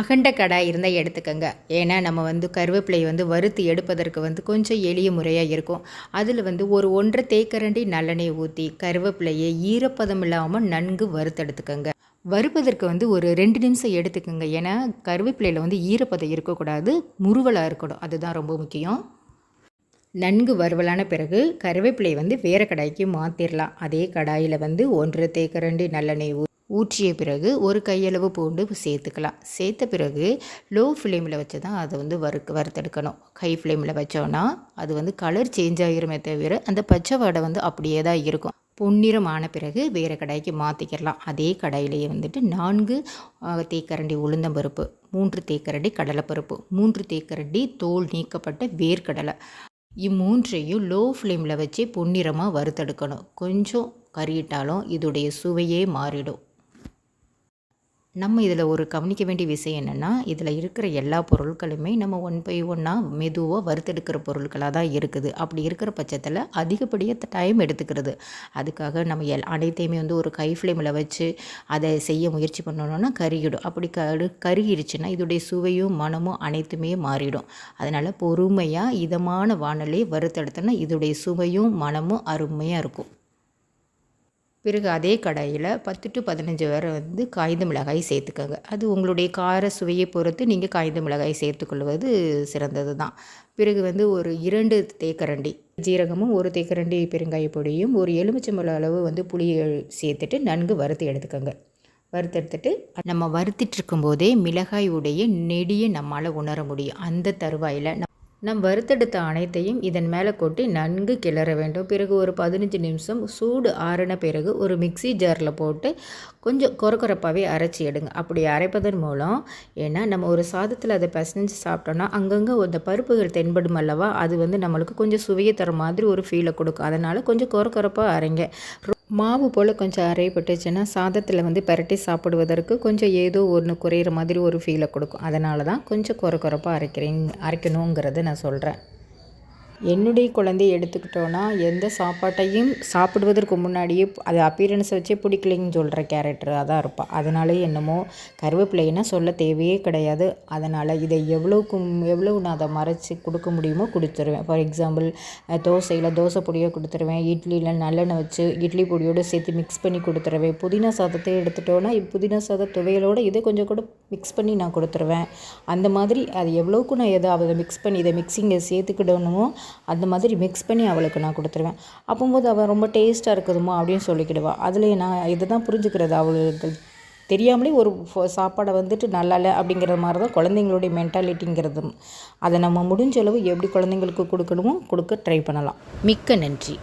அகண்ட கடாய் இருந்தால் எடுத்துக்கோங்க. ஏன்னா நம்ம வந்து கருவேப்பிலையை வந்து வறுத்து எடுப்பதற்கு வந்து கொஞ்சம் எளிய முறையாக இருக்கும். அதில் வந்து ஒரு ஒன்றரை தேக்கரண்டி நல்லெண்ணெய் ஊற்றி கருவேப்பிலையை ஈரப்பதம் இல்லாமல் நன்கு வறுத்தெடுத்துக்கோங்க வறுப்பதற்கு வந்து ஒரு ரெண்டு நிமிஷம் எடுத்துக்கோங்க. ஏன்னா கருவேப்பிலையில் வந்து ஈரப்பதம் இருக்கக்கூடாது முருவலாக இருக்கணும். அதுதான் ரொம்ப முக்கியம். நன்கு வறுவலான பிறகு கருவேப்பிலை வந்து வேறு கடாய்க்கு மாற்றிடலாம் அதே கடாயில் வந்து ஒன்று தேக்கரண்டி நல்லெண்ணெய் ஊ ஊற்றிய பிறகு ஒரு கையளவு பூண்டு சேர்த்துக்கலாம். சேர்த்த பிறகு லோ ஃப்ளேமில் வச்சு தான் அதை வந்து வறுக்க வறுத்தெடுக்கணும். ஹை ஃப்ளேமில் வச்சோன்னா அது வந்து கலர் சேஞ்ச் ஆகிருமே தவிர அந்த பச்சை வடை வந்து அப்படியே தான் இருக்கும். பொன்னிறம் ஆன பிறகு வேறு கடாய்க்கு மாற்றிக்கிடலாம் அதே கடாயிலேயே வந்துட்டு நான்கு தேக்கரண்டி உளுந்தம்பருப்பு மூன்று தேக்கரண்டி கடலைப்பருப்பு மூன்று தேக்கரண்டி தோல் நீக்கப்பட்ட வேர்க்கடலை. இம்மூன்றையும் லோ ஃப்ளேமில் வச்சு பொன்னிறமாக வறுத்தெடுக்கணும். கொஞ்சம் கறியிட்டாலும் இதோடைய சுவையே மாறிடும். நம்ம இதில் ஒரு கவனிக்க வேண்டிய விஷயம் என்னென்னா இதில் இருக்கிற எல்லா பொருட்களுமே நம்ம ஒன் பை ஒன்னாக மெதுவாக வறுத்தெடுக்கிற பொருட்களாக தான் இருக்குது. அப்படி இருக்கிற பட்சத்தில் அதிகப்படியாக டைம் எடுத்துக்கிறது. அதுக்காக நம்ம எல் அனைத்தையுமே வந்து ஒரு கை ஃப்ளேமில் வச்சு அதை செய்ய முயற்சி பண்ணணும்னா கருகிடும். அப்படி கரு கருகிருச்சுன்னா இதோடைய சுவையும் மனமும் அனைத்துமே மாறிடும். அதனால் பொறுமையாக இதமான வானலே வறுத்தெடுத்தோன்னா இதோடைய சுவையும் மனமும் அருமையாக இருக்கும். பிறகு அதே கடாயில் பத்து டு பதினஞ்சு வரை வந்து காய்ந்த மிளகாய் சேர்த்துக்கோங்க. அது உங்களுடைய கார சுவையை பொறுத்து நீங்கள் காய்ந்த மிளகாய் சேர்த்துக்கொள்வது சிறந்தது தான் பிறகு வந்து ஒரு இரண்டு தேக்கரண்டி ஜீரகமும் ஒரு தேக்கரண்டி பெருங்காய பொடியும் ஒரு எலுமிச்சம்பழ அளவு வந்து புளியை சேர்த்துட்டு நன்கு வறுத்து எடுத்துக்கோங்க. வறுத்தெடுத்துட்டு நம்ம வறுத்திட்டு இருக்கும்போதே மிளகாய் உடைய நெடியை நம்மளால் உணர முடியும். அந்த தருவாயில் நம் வறுத்தெடுத்த அனைத்தையும் இதன் மேலே கொட்டி நன்கு கிளற வேண்டும். பிறகு ஒரு பதினஞ்சு நிமிஷம் சூடு ஆறின பிறகு ஒரு மிக்ஸி ஜாரில் போட்டு கொஞ்சம் கொரக்கொரப்பாகவே அரைச்சி எடுங்க. அப்படி அரைப்பதன் மூலம் ஏன்னா நம்ம ஒரு சாதத்தில் அதை பிசைஞ்சு சாப்பிட்டோன்னா அங்கங்கே அந்த பருப்புகள் தென்படும் அல்லவா? அது வந்து நம்மளுக்கு கொஞ்சம் சுவையை தர மாதிரி ஒரு ஃபீலை கொடுக்கும். அதனால் கொஞ்சம் கொரக்கொரப்பாக அரைங்க. ரொ- மாவு போல் கொஞ்சம் அரைப்பட்டுச்சுன்னா சாதத்தில் வந்து பரட்டி சாப்பிடுவதற்கு கொஞ்சம் ஏதோ ஒன்று குறையிற மாதிரி ஒரு ஃபீலை கொடுக்கும். அதனால தான் கொஞ்சம் குறை குறைப்பாக அரைக்கிறேன் அரைக்கணுங்கிறத நான் சொல்கிறேன் என்னுடைய குழந்தைய எடுத்துக்கிட்டோன்னா எந்த சாப்பாட்டையும் சாப்பிடுவதற்கு முன்னாடியே அது அப்பீரன்ஸை வச்சே பிடிக்கலைன்னு சொல்கிற கேரக்டராக தான் இருப்பாள் அதனால என்னமோ கருவேப்பிலைன்னா சொல்ல தேவையே கிடையாது. அதனால் இதை எவ்வளோக்கு எவ்வளவு நான் அதை மறைச்சி கொடுக்க முடியுமோ கொடுத்துருவேன். ஃபார் எக்ஸாம்பிள் தோசையில் தோசை பொடியோ கொடுத்துருவேன். இட்லியில் நல்லெண்ணெய் வச்சு இட்லி பொடியோடு சேர்த்து மிக்ஸ் பண்ணி கொடுத்துருவேன். புதினா சாதத்தை எடுத்துட்டோன்னா புதினா சாத துவையலோடு இதை கொஞ்சம் கூட மிக்ஸ் பண்ணி நான் கொடுத்துருவேன். அந்த மாதிரி அது எவ்வளோக்கு நான் எதை அதை மிக்ஸ் பண்ணி இதை மிக்ஸிங்கை சேர்த்துக்கிடணுமோ அந்த மாதிரி மிக்ஸ் பண்ணி அவளுக்கு நான் கொடுத்துருவேன். அப்போம்போது அவள் ரொம்ப டேஸ்ட்டாக இருக்குதுமா அப்படின்னு சொல்லிக்கிடுவா. அதில் நான் இதை தான் புரிஞ்சுக்கிறது. அவளுக்கு தெரியாமலே ஒரு சாப்பாடை வந்துட்டு நல்லா இல்லை அப்படிங்கிற மாதிரி தான் குழந்தைங்களுடைய மென்டாலிட்டிங்கிறது அதை நம்ம முடிஞ்ச அளவு எப்படி குழந்தைங்களுக்கு கொடுக்கணுமோ கொடுக்க ட்ரை பண்ணலாம். மிக்க நன்றி.